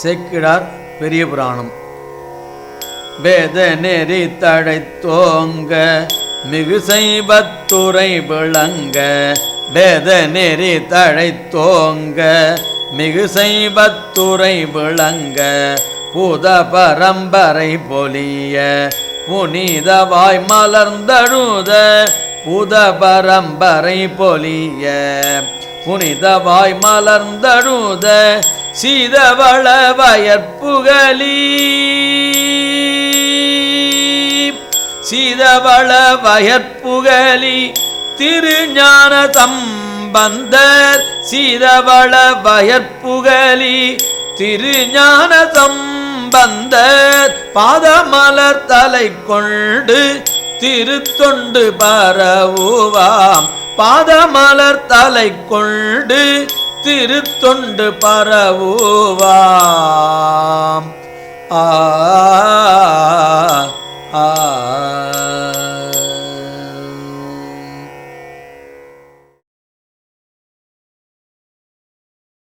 செக்கிடார் பெரிய புராணம். வேத நெறி தழைத்தோங்க மிகு செய்வத்துறை விளங்க வேத நெறி தழைத்தோங்க மிகு செய்வத்துறை விளங்க பூத பரம்பரை பொலிய புனிதவாய் மலர்ந்தழுத புத பரம்பரை பொலிய புனிதவாய் மலர்ந்தழுத சீதவள வயற்புகலி சீதவள வயற்புகலி திருஞான சம்பந்த சீதவள வயற்புகலி திருஞான சம்பந்த பாதமலர் தலை கொண்டு திருத்தொண்டு பரவுவாம். பாதமலர் தலை கொண்டு திருத்தொண்டு பரவுவாம். ஆ